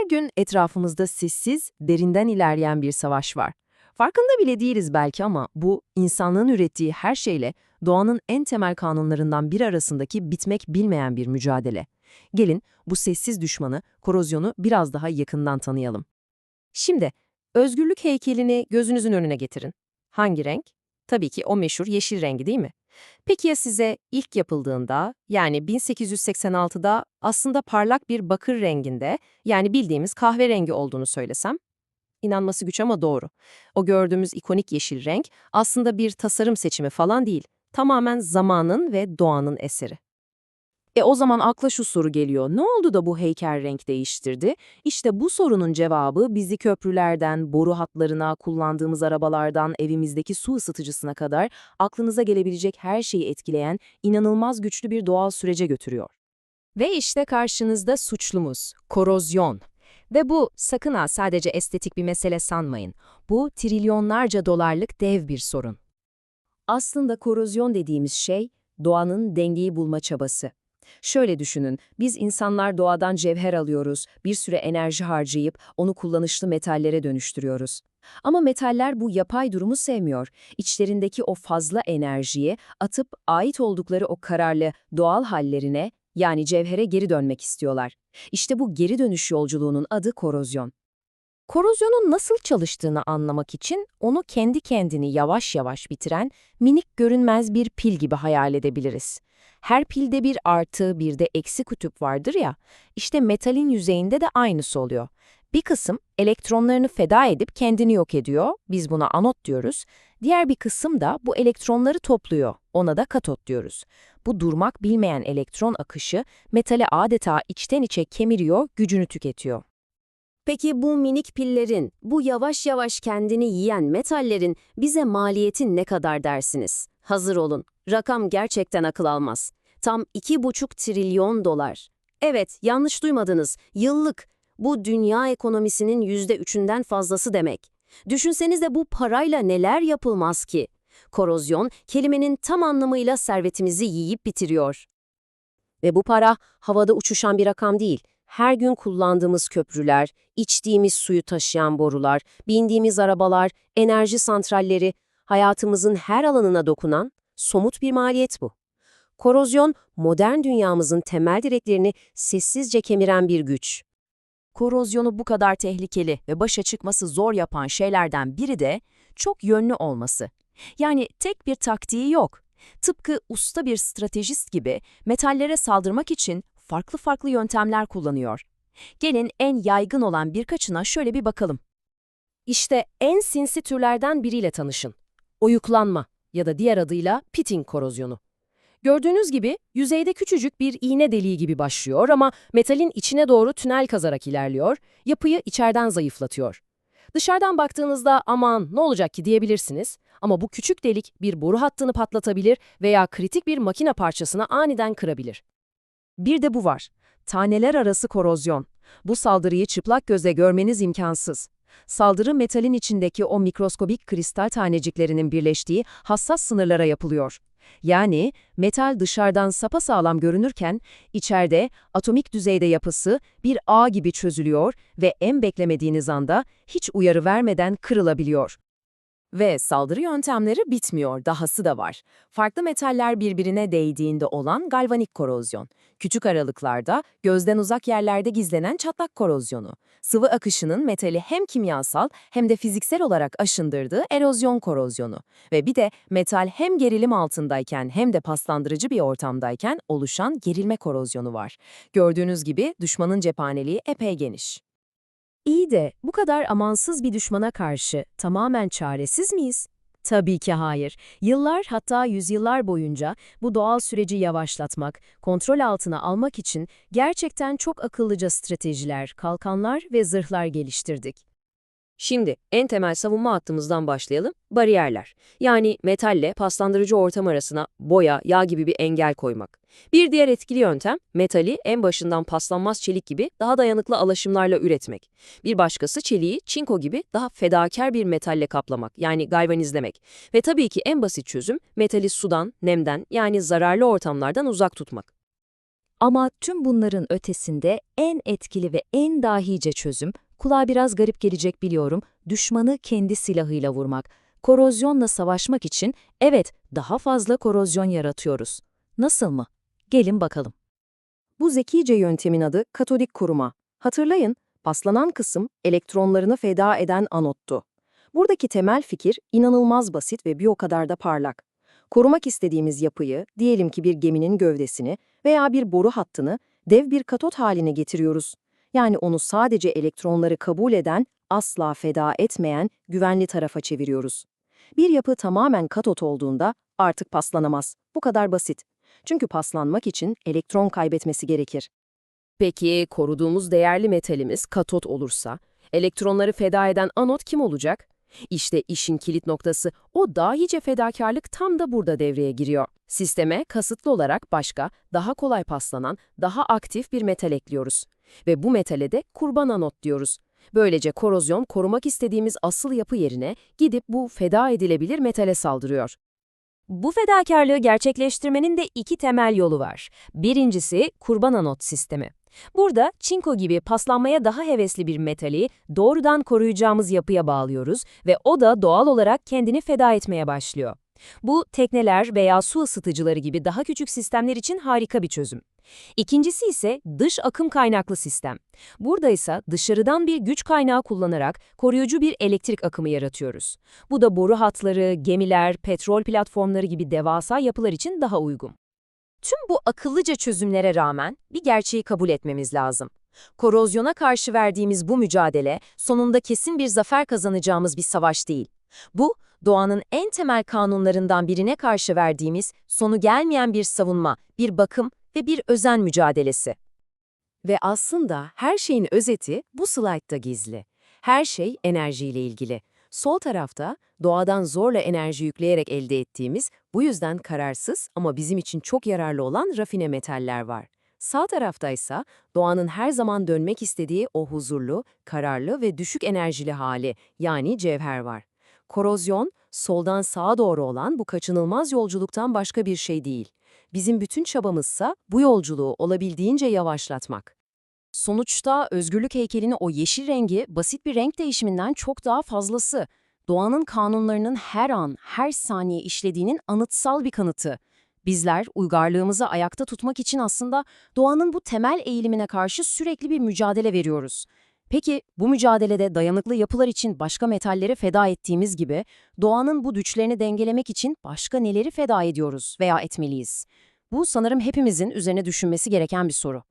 Her gün etrafımızda sessiz, derinden ilerleyen bir savaş var. Farkında bile değiliz belki ama bu, insanlığın ürettiği her şeyle doğanın en temel kanunlarından biri arasındaki bitmek bilmeyen bir mücadele. Gelin bu sessiz düşmanı, korozyonu biraz daha yakından tanıyalım. Şimdi, özgürlük heykelini gözünüzün önüne getirin. Hangi renk? Tabii ki o meşhur yeşil rengi değil mi? Peki ya size ilk yapıldığında, yani 1886'da aslında parlak bir bakır renginde, yani bildiğimiz kahverengi olduğunu söylesem? İnanması güç ama doğru. O gördüğümüz ikonik yeşil renk aslında bir tasarım seçimi falan değil. Tamamen zamanın ve doğanın eseri. E o zaman akla şu soru geliyor. Ne oldu da bu heykel renk değiştirdi? İşte bu sorunun cevabı bizi köprülerden, boru hatlarına, kullandığımız arabalardan, evimizdeki su ısıtıcısına kadar aklınıza gelebilecek her şeyi etkileyen inanılmaz güçlü bir doğal sürece götürüyor. Ve işte karşınızda suçlumuz, korozyon. Ve bu sakın ha sadece estetik bir mesele sanmayın. Bu trilyonlarca dolarlık dev bir sorun. Aslında korozyon dediğimiz şey doğanın dengeyi bulma çabası. Şöyle düşünün, biz insanlar doğadan cevher alıyoruz, bir süre enerji harcayıp onu kullanışlı metallere dönüştürüyoruz. Ama metaller bu yapay durumu sevmiyor. İçlerindeki o fazla enerjiyi atıp ait oldukları o kararlı doğal hallerine yani cevhere geri dönmek istiyorlar. İşte bu geri dönüş yolculuğunun adı korozyon. Korozyonun nasıl çalıştığını anlamak için onu kendi kendini yavaş yavaş bitiren minik görünmez bir pil gibi hayal edebiliriz. Her pilde bir artı bir de eksi kutup vardır ya, işte metalin yüzeyinde de aynısı oluyor. Bir kısım elektronlarını feda edip kendini yok ediyor, biz buna anot diyoruz. Diğer bir kısım da bu elektronları topluyor, ona da katot diyoruz. Bu durmak bilmeyen elektron akışı metali adeta içten içe kemiriyor, gücünü tüketiyor. Peki bu minik pillerin, bu yavaş yavaş kendini yiyen metallerin bize maliyeti ne kadar dersiniz? Hazır olun, rakam gerçekten akıl almaz. Tam 2,5 trilyon dolar. Evet, yanlış duymadınız, yıllık. Bu dünya ekonomisinin %3'ünden fazlası demek. Düşünsenize bu parayla neler yapılmaz ki? Korozyon, kelimenin tam anlamıyla servetimizi yiyip bitiriyor. Ve bu para havada uçuşan bir rakam değil. Her gün kullandığımız köprüler, içtiğimiz suyu taşıyan borular, bindiğimiz arabalar, enerji santralleri, hayatımızın her alanına dokunan somut bir maliyet bu. Korozyon, modern dünyamızın temel direklerini sessizce kemiren bir güç. Korozyonu bu kadar tehlikeli ve başa çıkması zor yapan şeylerden biri de çok yönlü olması. Yani tek bir taktiği yok. Tıpkı usta bir stratejist gibi metallere saldırmak için farklı farklı yöntemler kullanıyor. Gelin en yaygın olan birkaçına şöyle bir bakalım. İşte en sinsi türlerden biriyle tanışın. Oyuklanma ya da diğer adıyla pitting korozyonu. Gördüğünüz gibi yüzeyde küçücük bir iğne deliği gibi başlıyor ama metalin içine doğru tünel kazarak ilerliyor, yapıyı içeriden zayıflatıyor. Dışarıdan baktığınızda aman ne olacak ki diyebilirsiniz ama bu küçük delik bir boru hattını patlatabilir veya kritik bir makine parçasını aniden kırabilir. Bir de bu var. Taneler arası korozyon. Bu saldırıyı çıplak göze görmeniz imkansız. Saldırı metalin içindeki o mikroskobik kristal taneciklerinin birleştiği hassas sınırlara yapılıyor. Yani metal dışarıdan sapasağlam görünürken içeride atomik düzeyde yapısı bir ağ gibi çözülüyor ve en beklemediğiniz anda hiç uyarı vermeden kırılabiliyor. Ve saldırı yöntemleri bitmiyor, dahası da var. Farklı metaller birbirine değdiğinde olan galvanik korozyon. Küçük aralıklarda, gözden uzak yerlerde gizlenen çatlak korozyonu. Sıvı akışının metali hem kimyasal hem de fiziksel olarak aşındırdığı erozyon korozyonu. Ve bir de metal hem gerilim altındayken hem de paslandırıcı bir ortamdayken oluşan gerilme korozyonu var. Gördüğünüz gibi düşmanın cephaneliği epey geniş. İyi de bu kadar amansız bir düşmana karşı tamamen çaresiz miyiz? Tabii ki hayır. Yıllar hatta yüzyıllar boyunca bu doğal süreci yavaşlatmak, kontrol altına almak için gerçekten çok akıllıca stratejiler, kalkanlar ve zırhlar geliştirdik. Şimdi en temel savunma hattımızdan başlayalım. Bariyerler. Yani metalle paslandırıcı ortam arasına boya, yağ gibi bir engel koymak. Bir diğer etkili yöntem, metali en başından paslanmaz çelik gibi daha dayanıklı alaşımlarla üretmek. Bir başkası çeliği çinko gibi daha fedakar bir metalle kaplamak, yani galvanizlemek. Ve tabii ki en basit çözüm, metali sudan, nemden yani zararlı ortamlardan uzak tutmak. Ama tüm bunların ötesinde en etkili ve en dahice çözüm, kulağa biraz garip gelecek biliyorum, düşmanı kendi silahıyla vurmak. Korozyonla savaşmak için evet daha fazla korozyon yaratıyoruz. Nasıl mı? Gelin bakalım. Bu zekice yöntemin adı katodik koruma. Hatırlayın, paslanan kısım elektronlarını feda eden anottu. Buradaki temel fikir inanılmaz basit ve bir o kadar da parlak. Korumak istediğimiz yapıyı, diyelim ki bir geminin gövdesini veya bir boru hattını dev bir katot haline getiriyoruz. Yani onu sadece elektronları kabul eden, asla feda etmeyen güvenli tarafa çeviriyoruz. Bir yapı tamamen katot olduğunda artık paslanamaz. Bu kadar basit. Çünkü paslanmak için elektron kaybetmesi gerekir. Peki koruduğumuz değerli metalimiz katot olursa, elektronları feda eden anot kim olacak? İşte işin kilit noktası o dahice fedakarlık tam da burada devreye giriyor. Sisteme kasıtlı olarak başka, daha kolay paslanan, daha aktif bir metal ekliyoruz. Ve bu metale de kurban anot diyoruz. Böylece korozyon korumak istediğimiz asıl yapı yerine gidip bu feda edilebilir metale saldırıyor. Bu fedakarlığı gerçekleştirmenin de iki temel yolu var. Birincisi kurban anot sistemi. Burada çinko gibi paslanmaya daha hevesli bir metali doğrudan koruyacağımız yapıya bağlıyoruz ve o da doğal olarak kendini feda etmeye başlıyor. Bu tekneler veya su ısıtıcıları gibi daha küçük sistemler için harika bir çözüm. İkincisi ise dış akım kaynaklı sistem. Burada ise dışarıdan bir güç kaynağı kullanarak koruyucu bir elektrik akımı yaratıyoruz. Bu da boru hatları, gemiler, petrol platformları gibi devasa yapılar için daha uygun. Tüm bu akıllıca çözümlere rağmen bir gerçeği kabul etmemiz lazım. Korozyona karşı verdiğimiz bu mücadele sonunda kesin bir zafer kazanacağımız bir savaş değil. Bu, doğanın en temel kanunlarından birine karşı verdiğimiz sonu gelmeyen bir savunma, bir bakım ve bir özen mücadelesi. Ve aslında her şeyin özeti bu slaytta gizli. Her şey enerjiyle ilgili. Sol tarafta doğadan zorla enerji yükleyerek elde ettiğimiz, bu yüzden kararsız ama bizim için çok yararlı olan rafine metaller var. Sağ tarafta ise doğanın her zaman dönmek istediği o huzurlu, kararlı ve düşük enerjili hali yani cevher var. Korozyon, soldan sağa doğru olan bu kaçınılmaz yolculuktan başka bir şey değil. Bizim bütün çabamızsa bu yolculuğu olabildiğince yavaşlatmak. Sonuçta özgürlük heykelinin o yeşil rengi basit bir renk değişiminden çok daha fazlası. Doğanın kanunlarının her an, her saniye işlediğinin anıtsal bir kanıtı. Bizler uygarlığımızı ayakta tutmak için aslında doğanın bu temel eğilimine karşı sürekli bir mücadele veriyoruz. Peki bu mücadelede dayanıklı yapılar için başka metalleri feda ettiğimiz gibi doğanın bu güçlerini dengelemek için başka neleri feda ediyoruz veya etmeliyiz? Bu sanırım hepimizin üzerine düşünmesi gereken bir soru.